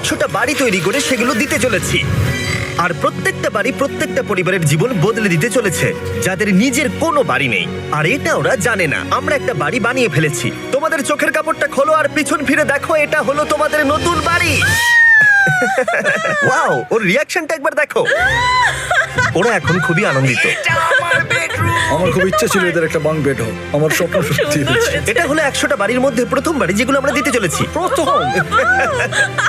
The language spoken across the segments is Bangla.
একশোটা বাড়ি তৈরি করে সেগুলো দিতে চলেছি। আর প্রত্যেকটা বাড়ি প্রত্যেকটা পরিবারের জীবন বদলে দিতে চলেছে, যাদের নিজের কোনো বাড়ি নেই। আর এটা ওরা জানে না। আমরা একটা বাড়ি বানিয়ে ফেলেছি। তোমাদের চোখের কাপড়টা খোলো আর পিছন ফিরে দেখো, এটা হলো তোমাদের নতুন বাড়ি। ওয়াও, ওর রিয়াকশনটা একবার দেখো। ওরা এখন খুবই আনন্দিত। আমার খুব ইচ্ছা ছিল এদের একটা বাং বেড হোক। আমার স্বপ্ন সত্যি হয়েছে। এটা হলো একশোটা বাড়ির মধ্যে প্রথম বাড়ি যেগুলো আমরা দিতে চলেছি। প্রথম?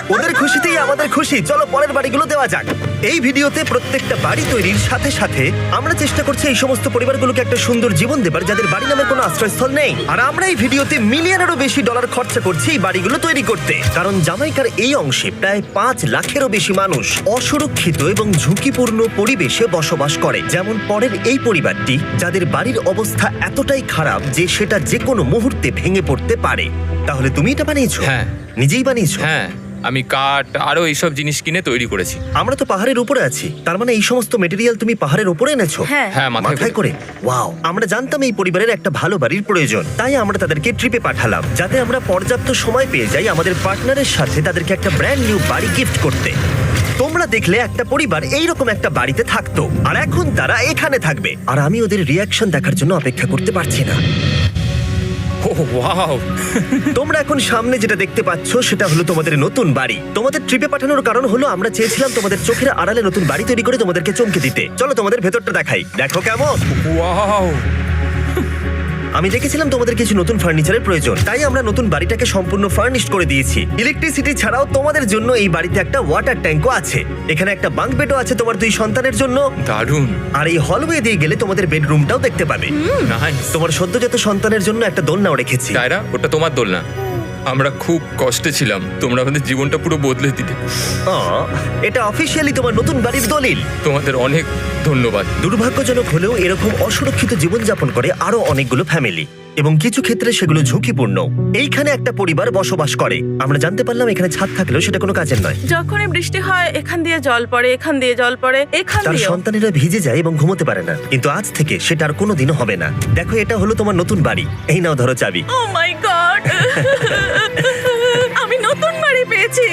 ওদের খুশিতেই আমাদের খুশি। চলো পরের বাড়িগুলো দেওয়া যাক। এই ভিডিওতে প্রত্যেকটা বাড়ি তৈরির সাথে সাথে আমরা চেষ্টা করছি এই সমস্ত পরিবারগুলোকে একটা সুন্দর জীবন দেবার যাদের বাড়ি নামের কোনো আশ্রয়স্থল নেই। আর আমরা এই ভিডিওতে মিলিয়নেরও বেশি ডলার খরচা করছি এই বাড়িগুলো তৈরি করতে। কারণ জামাইকার এই অংশে প্রায় পাঁচ লাখেরও বেশি মানুষ অসুরক্ষিত এবং ঝুঁকিপূর্ণ পরিবেশে বসবাস করে। যেমন পরের এই পরিবারটি যাদের বাড়ির অবস্থা এতটাই খারাপ যে সেটা যে কোনো মুহূর্তে ভেঙে পড়তে পারে। তাহলে তুমি এটা বানিয়েছো? হ্যাঁ। নিজেই বানিয়েছো? হ্যাঁ। আমি কাঠ আরও এইসব জিনিস কিনে তৈরি করেছি। আমরা তো পাহাড়ের উপরে আছি। তার মানে এই সমস্ত মেটেরিয়াল তুমি পাহাড়ের উপরে এনেছো? হ্যাঁ। হ্যাঁ মাথায় মাথায় করে? ওয়াও আমরা জানতাম এই পরিবারের একটা ভালো বাড়ির প্রয়োজন। তাই আমরা তাদেরকে ট্রিপে পাঠালাম যাতে আমরা পর্যাপ্ত সময় পেয়ে যাই আমাদের পার্টনারের সাথে তাদেরকে একটা ব্র্যান্ড নিউ বাড়ি গিফট করতে। তোমরা দেখলে একটা পরিবার এইরকম একটা বাড়িতে থাকতো। আর এখন তারা এখানে থাকবে। আর আমি ওদের রিয়াকশন দেখার জন্য অপেক্ষা করতে পারছি না। ওয়াও। তোমরা এখন সামনে যেটা দেখতে পাচ্ছ, সেটা হলো তোমাদের নতুন বাড়ি। তোমাদের ট্রিপে পাঠানোর কারণ হলো আমরা চেয়েছিলাম তোমাদের চোখের আড়ালে নতুন বাড়ি তৈরি করে তোমাদেরকে চমকে দিতে। চলো তোমাদের ভেতরটা দেখাই। দেখো কেমন। ওয়াও। আমি দেখেছিলাম তোমাদের কিছু নতুন ফার্নিচারের প্রয়োজন। তাই আমরা নতুন বাড়িটাকে সম্পূর্ণ ফার্নিশড করে দিয়েছি। ইলেকট্রিসিটি ছাড়াও তোমাদের জন্য এই বাড়িতে একটা ওয়াটার ট্যাঙ্কও আছে। এখানে একটা বাঙ্ক বেডও আছে তোমার দুই সন্তানের জন্য। দারুণ। আর এই হলওয়ে দিয়ে গেলে তোমাদের বেডরুমটাও দেখতে পাবে। নাইস তোমার সদ্যজাত সন্তানের জন্য একটা দোলনাও রেখেছি। ওটা তোমার দোল না আমরা খুব কষ্টে ছিলাম। তোমরা আমাদের জীবনটা পুরো বদলে দিতে আহ, এটা অফিসিয়ালি তোমার নতুন বাড়ির দলিল। তোমাদের অনেক ধন্যবাদ। দুর্ভাগ্যজনক হলেও এরকম অসুরক্ষিত জীবনযাপন করে আরও অনেকগুলো ফ্যামিলি এবং কিছু ক্ষেত্রে সেগুলো ঝুঁকিপূর্ণ। এইখানে একটা পরিবার বসবাস করে। আমরা জানতে পারলাম এখানে ছাদ থাকলেও সেটা কোনো কাজের নয়। যখনই বৃষ্টি হয় এখান দিয়ে জল পড়ে এখান দিয়ে জল পড়ে এখান তার দিয়ে সন্তানেরা ভিজে যায় এবং ঘুমোতে পারে না। কিন্তু আজ থেকে সেটা আর কোনোদিনও হবে না। দেখো এটা হলো তোমার নতুন বাড়ি। এই নাও ধরো চাবি। ও মাই গড পেয়েছি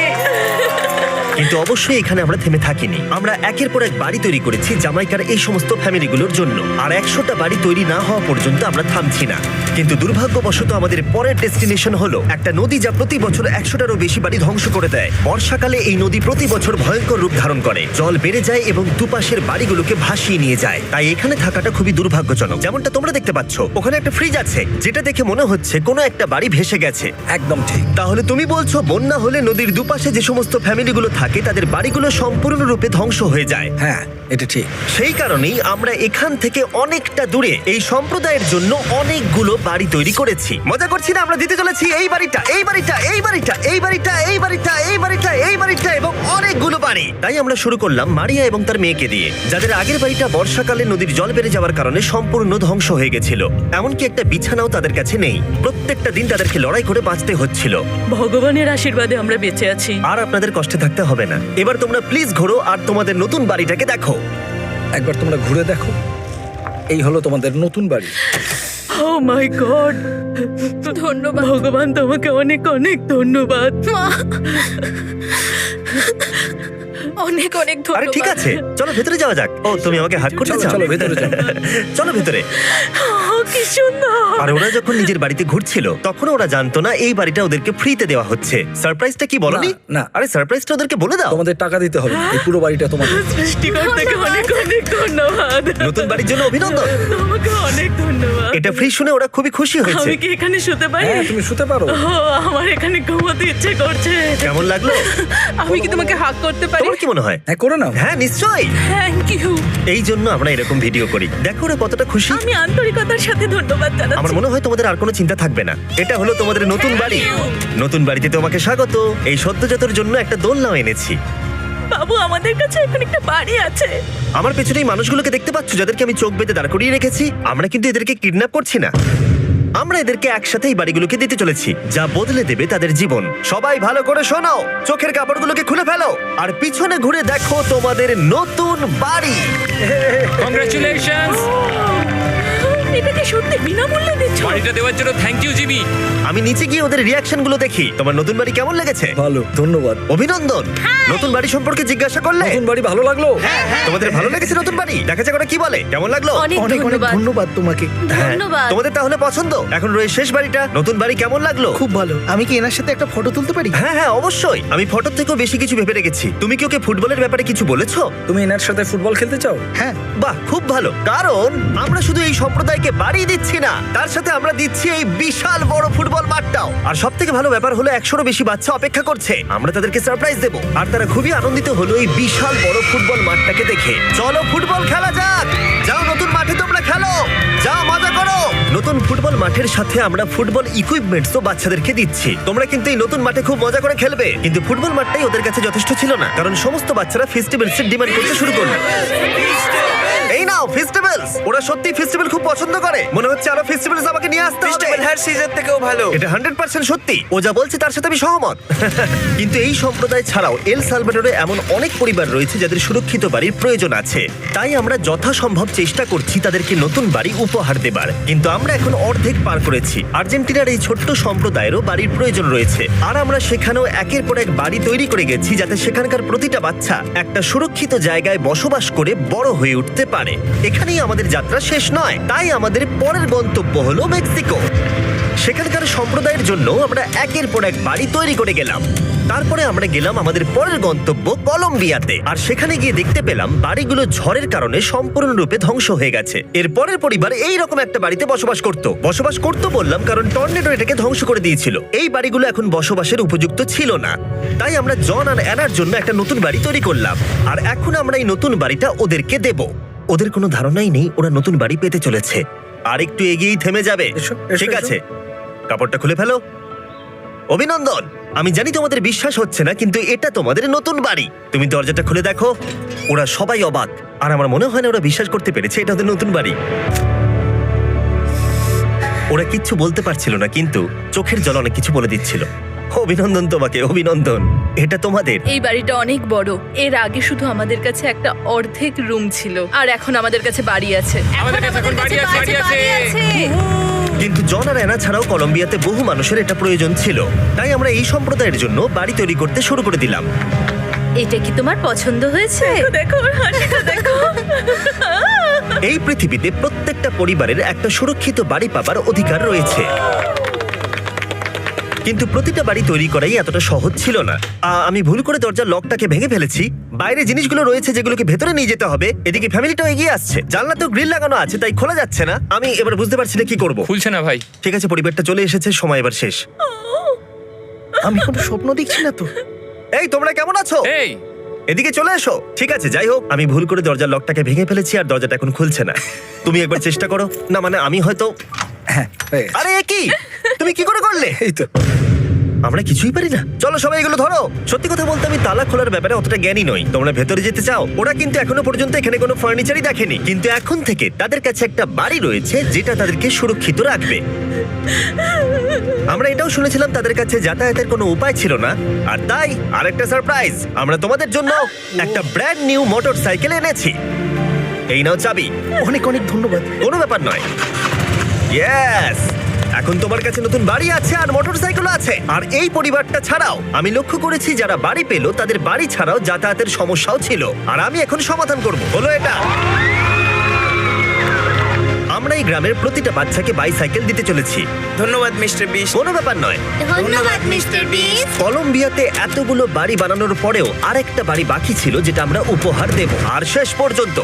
কিন্তু অবশ্যই এখানে আমরা থেমে থাকিনি। আমরা একের পর এক বাড়ি তৈরি করেছি জামাইকার এই সমস্ত ফ্যামিলিগুলোর জন্য। আর একশোটা বাড়ি তৈরি না হওয়া পর্যন্ত আমরা থামছি না। কিন্তু দুর্ভাগ্যবশত আমাদের পরের ডেস্টিনেশন হলো একটা নদী যা প্রতি বছর একশোটারও বেশি বাড়ি ধ্বংস করে দেয়। বর্ষাকালে এই নদী প্রতি বছর ভয়ঙ্কর রূপ ধারণ করে। জল বেড়ে যায় এবং দুপাশের বাড়িগুলোকে ভাসিয়ে নিয়ে যায়। তাই এখানে থাকাটা খুবই দুর্ভাগ্যজনক। যেমনটা তোমরা দেখতে পাচ্ছ ওখানে একটা ফ্রিজ আছে যেটা দেখে মনে হচ্ছে কোনো একটা বাড়ি ভেসে গেছে। একদম ঠিক। তাহলে তুমি বলছো বন্যা হলে নদীর দুপাশে যে সমস্ত ফ্যামিলিগুলো থাকে তাদের বাড়িগুলো সম্পূর্ণরূপে ধ্বংস হয়ে যায়। হ্যাঁ এটা ঠিক। সেই কারণেই আমরা এখান থেকে অনেকটা দূরে এই সম্প্রদায়ের জন্য অনেকগুলো বাড়ি তৈরি করেছি। মজা করছি না? আমরা দিতে চলেছি এই বাড়িটা এই বাড়িটা এই বাড়িটা এই বাড়িটা এই বাড়িটা এই বাড়িটা এই বাড়িটা এবং অনেকগুলো বাড়ি। তাই আমরা শুরু করলাম মারিয়া এবং তার মেয়েকে দিয়ে। যাদের আগের বাড়িটা বর্ষাকালে নদীর জল বেড়ে যাওয়ার কারণে সম্পূর্ণ ধ্বংস হয়ে গেছিল। এমনকি একটা বিছানাও তাদের কাছে নেই। প্রত্যেকটা দিন তাদেরকে লড়াই করে বাঁচতে হচ্ছিল। ভগবানের আশীর্বাদে আমরা বেঁচে আছি। আর আপনাদের কষ্টে থাকতে হবে না। এবার তোমরা প্লিজ ঘোরো আর তোমাদের নতুন বাড়িটাকে দেখো। একবার তোমরা ঘুরে দেখো। এই হলো তোমাদের নতুন বাড়ি। ও মাই গড ধন্যবাদ। ভগবান তোমাকে অনেক অনেক ধন্যবাদ। অনেক অনেক আরে ঠিক আছে চলো ভেতরে যাওয়া যাক। ও তুমি আমাকে হাত করতে চলো, চাও? চলো, ভেতরে চলো ভেতরে। কি সুন্দর। আর ওরা যখন নিজের বাড়িতে ঘুরছিল তখন ওরা জানতো না এই বাড়িটা ওদেরকে ফ্রিতে দেওয়া হচ্ছে। সারপ্রাইজটা কি বলনি না, না। আরে সারপ্রাইজটা ওদেরকে বলে দাও। তোমাদের টাকা দিতে হবে এই পুরো বাড়িটা তোমাদের। সৃষ্টিকর্তাকে অনেক অনেক ধন্যবাদ। নতুন বাড়ির জন্য অভিনন্দন। তোমাকে অনেক ধন্যবাদ। এটা ফ্রি শুনে ওরা খুবই খুশি হয়েছে। আমি কি এখানে শুতে পারি? হ্যাঁ তুমি শুতে পারো। ও আমার এখানে ঘুমোতে ইচ্ছে করছে। কেমন লাগল? আমি কি তোমাকে হাক করতে পারি? তোমার কি মনে হয়? হ্যাঁ করে নাও। হ্যাঁ নিশ্চয়ই। থ্যাংক ইউ এই জন্য আমরা এরকম ভিডিও করি। দেখো ওরা কতটা খুশি। আমি আন্তরিকতার সাথে ধন্যবাদ আমার মনে হয় তোমাদের আর কোনো চিন্তা থাকবে না। এটা হলো তোমাদের নতুন বাড়ি। নতুন বাড়িতে তোমাকে স্বাগত। এই সদ্যজাতর জন্য একটা দোলনাও এনেছি। বাবু আমাদের কাছে এখন একটা বাড়ি আছে। আমার পেছনে এই মানুষগুলোকে দেখতে পাচ্ছ যাদেরকে আমি চোখ বেঁধে দাঁড় করিয়ে রেখেছি। আমরা কিন্তু এদেরকে কিডন্যাপ করছি না। আমরা এদেরকে একসাথে এই বাড়িগুলোকে দিতে চলেছি যা বদলে দেবে তাদের জীবন। সবাই ভালো করে শোনো। চোখের কাপড়গুলোকে খুলে ফেলো। আর পিছনে ঘুরে দেখো তোমাদের নতুন বাড়ি। কংগ্রাচুলেশনস এটা কি সত্যি বিনামূল্যে দিচ্ছ? বাড়িটা দেওয়ার জন্য থ্যাংক ইউ জিমি। আমি নিচে গিয়ে ওদের রিয়াকশনগুলো দেখি। তোমার নতুন বাড়ি কেমন লেগেছে? ভালো ধন্যবাদ। অভিনন্দন। নতুন বাড়ি সম্পর্কে জিজ্ঞাসা করলে? নতুন বাড়ি ভালো লাগল? তোমাদের ভালো লেগেছে নতুন বাড়ি? দেখা যাক ওরা কি বলে। কেমন লাগল? অনেক অনেক অনেক ধন্যবাদ। ধন্যবাদ তোমাকে। হ্যাঁ, ধন্যবাদ। তোমাদের তাহলে পছন্দ? এখন রয়ে শেষ বাড়িটা। নতুন বাড়ি কেমন লাগল? খুব ভালো। আমি কি এনার সাথে একটা ফটো তুলতে পারি? হ্যাঁ হ্যাঁ অবশ্যই। আমি ফটোর থেকেও বেশি কিছু ভেবে রেখেছি। তুমি কি ওকে ফুটবলের ব্যাপারে কিছু বলেছ? তুমি এনার সাথে ফুটবল খেলতে চাও? হ্যাঁ। বাহ খুব ভালো। কারণ আমরা শুধু এই সম্প্রদায়কে বাড়ি দিচ্ছি না। তার সাথে আমরা দিচ্ছি এই বিশাল বড় ফুটবল মাঠটাও। আর সব থেকে ভালো ব্যাপার হলো একশোরও বেশি বাচ্চা অপেক্ষা করছে। আমরা তাদেরকে সারপ্রাইজ দেব। আর তারা খুবই আনন্দিত হলো এই বিশাল বড় ফুটবল মাঠটাকে দেখে। চলো ফুটবল খেলা যাক! যাও নতুন মাঠে তোমরা খেলো! যাও, মজা করো! নতুন ফুটবল মাঠের সাথে আমরা ফুটবল ইকুইপমেন্টস তো বাচ্চাদেরকে দিচ্ছি। তোমরা কিন্তু এই নতুন মাঠে খুব মজা করে খেলবে। কিন্তু ফুটবল মাঠটাই ওদের কাছে যথেষ্ট ছিল না। কারণ সমস্ত বাচ্চারা ফেস্টিভ্যালস এর ডিমান্ড করতে শুরু করল। নাও ফেস্টিভ্যালস ওরা সত্যি ফেস্টিভ্যাল খুব পছন্দ করে। মনে হচ্ছে আরও ফেস্টিভ্যালস আমাকে নিয়ে আসতে হবে। হ্যার সিজন থেকেও ভালো। এটা হান্ড্রেড পার্সেন্ট সত্যি। ও যা বলছে তার সাথে আমি সহমত। কিন্তু এই সম্প্রদায় ছাড়াও এল সালভাডোরে এমন অনেক পরিবার রয়েছে যাদের সুরক্ষিত বাড়ির প্রয়োজন আছে। তাই আমরা যথাসম্ভব চেষ্টা করছি তাদেরকে নতুন বাড়ি উপহার দেবার। কিন্তু আমরা এখন অর্ধেক পার করেছি। আর্জেন্টিনার এই ছোট্ট সম্প্রদায়েরও বাড়ির প্রয়োজন রয়েছে। আর আমরা সেখানেও একের পর এক বাড়ি তৈরি করে গেছি যাতে সেখানকার প্রতিটা বাচ্চা একটা সুরক্ষিত জায়গায় বসবাস করে বড় হয়ে উঠতে পারে। এখানেই আমাদের যাত্রা শেষ নয়, তাই আমাদের পরের গন্তব্য হলো মেক্সিকো। সেখানকার সম্প্রদায়ের জন্য আমরা একের পর এক বাড়ি তৈরি করে গেলাম। তারপরে আমরা গেলাম আমাদের পরের গন্তব্য কলম্বিয়াতে। আর সেখানে গিয়ে দেখতে পেলাম বাড়িগুলো ঝড়ের কারণে সম্পূর্ণরূপে ধ্বংস হয়ে গেছে। এর পরের পরিবার এই রকম একটা বাড়িতে বসবাস করত। বসবাস করত বললাম কারণ টর্নেডো এটাকে ধ্বংস করে দিয়েছিল। এই বাড়িগুলো এখন বসবাসের উপযুক্ত ছিল না। তাই আমরা জন আর অ্যানার জন্য একটা নতুন বাড়ি তৈরি করলাম। আর এখন আমরা এই নতুন বাড়িটা ওদেরকে দেব। ওদের কোনো ধারণাই নেই ওরা নতুন বাড়ি পেতে চলেছে। আর একটু এগিয়েই থেমে যাবে। এসো, এসো, ঠিক এসো। আছে। কাপড়টা খুলে ফেলো। অভিনন্দন! আমি জানি তোমাদের বিশ্বাস হচ্ছে না কিন্তু এটা তোমাদের নতুন বাড়ি। তুমি দরজাটা খুলে দেখো। ওরা সবাই অবাক। আর আমার মনে হয় না ওরা বিশ্বাস করতে পেরেছে এটা ওদের নতুন বাড়ি। ওরা কিচ্ছু বলতে পারছিল না কিন্তু চোখের জল অনেক কিছু বলে দিচ্ছিল। অভিনন্দন তোমাকে অভিনন্দন। এটা তোমাদের? এই বাড়িটা অনেক বড়। এর আগে শুধু আমাদের কাছে একটা অর্ধেক রুম ছিল। আর এখন আমাদের কাছে বাড়ি আছে। আমাদের কাছে এখন বাড়ি আছে, বাড়ি আছে। কিন্তু জন আর অ্যানা ছাড়াও কলম্বিয়াতে বহু মানুষের এটা প্রয়োজন ছিল। তাই আমরা এই সম্প্রদায়ের জন্য বাড়ি তৈরি করতে শুরু করে দিলাম। এটা কি তোমার পছন্দ হয়েছে? দেখো ওর হাসিটা দেখো। এই পৃথিবীতে প্রত্যেকটা পরিবারের একটা সুরক্ষিত বাড়ি পাবার অধিকার রয়েছে। কিন্তু প্রতিটা বাড়ি তৈরি করাই এতটা সহজ ছিল না। আ, আমি ভুল করে দরজার লকটাকে ভেঙে ফেলেছি। বাইরে জিনিসগুলো রয়েছে যেগুলোকে ভেতরে নিয়ে যেতে হবে। এদিকে ফ্যামিলিটাও এগিয়ে আসছে। জানলা তো গ্রিল লাগানো আছে তাই খোলা যাচ্ছে না। আমি এবার বুঝতে পারছি না কি করব। খুলছে না ভাই। ঠিক আছে পরিবারটা চলে এসেছে সময় এবার শেষ। আমি কোনো স্বপ্ন দেখছি না তো। এই তোমরা কেমন আছো? এই। এদিকে চলে এসো। ঠিক আছে যাই হোক আমি ভুল করে দরজার লকটাকে ভেঙে ফেলেছি আর দরজাটা এখন খুলছে না। তুমি একবার চেষ্টা করো। না মানে আমি হয়তো হ্যাঁ হয়ে গেছে। আরে এ কি? তুমি কি করে করলে? এই তো। আমরা কিছুই পারি না। চলো সবাই এগুলো ধরো। সত্যি কথা বলতে আমি তালা খোলার ব্যাপারে অতটা জ্ঞানী নই। তোমরা ভেতরে যেতে চাও। ওরা কিন্তু এখনও পর্যন্ত এখানে কোনো ফার্নিচারই দেখেনি। কিন্তু এখন থেকে তাদের কাছে একটা বাড়ি রয়েছে যেটা তাদেরকে সুরক্ষিত রাখবে। আমরা এটাও শুনেছিলাম তাদের কাছে যাতায়াতের কোনো উপায় ছিল না। আর তাই আরেকটা সারপ্রাইজ আমরা তোমাদের জন্য একটা ব্র্যান্ড নিউ মোটর সাইকেল এনেছি। এই নাও চাবি। অনেক অনেক ধন্যবাদ। কোনো ব্যাপার নয়। ইয়েস এখন তোমার কাছে নতুন বাড়ি আছে আর মোটরসাইকেল আছে। আর এই পরিবারটা ছাড়াও আমি লক্ষ্য করেছি যারা বাড়ি পেল তাদের বাড়ি ছাড়াও যাতায়াতের সমস্যাও ছিল। আর আমি এখন সমাধান করব। হলো এটা। আমরা এই গ্রামের প্রতিটা বাচ্চাকে বাইসাইকেল দিতে চলেছি। ধন্যবাদ মিস্টার বিশ। কোনো ব্যাপার নয়। ধন্যবাদ মিস্টার বিস কলম্বিয়াতে এতগুলো বাড়ি বানানোর পরেও আরেকটা বাড়ি বাকি ছিল যেটা আমরা উপহার দেব। আর শেষ পর্যন্ত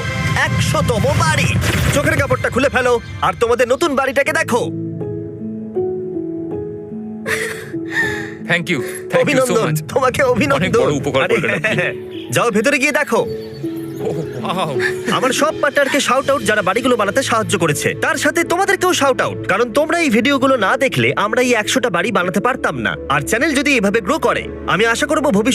একশোতম বাড়ি। চোখের কাপড়টা খুলে ফেলো। আর তোমাদের নতুন বাড়িটাকে দেখো। Thank you thank you so অভিনন্দন মাচ তোমাকে অভিনন্দন। বড় উপকার আরে, করলেন আপনি। যাও ভেতরে গিয়ে দেখো। আমার সব পার্টনারকে শাউট আউট যারা বাড়িগুলো বানাতে সাহায্য করেছে তার সাথে তোমাদেরকেও শাউট আউট কারণ তোমরা এই ভিডিওগুলো না দেখলে আমরা এই একশোটা বাড়ি বানাতে পারতাম না। আর চ্যানেল যদি এভাবে গ্রো করে আমি আশা করব ভবিষ্যৎ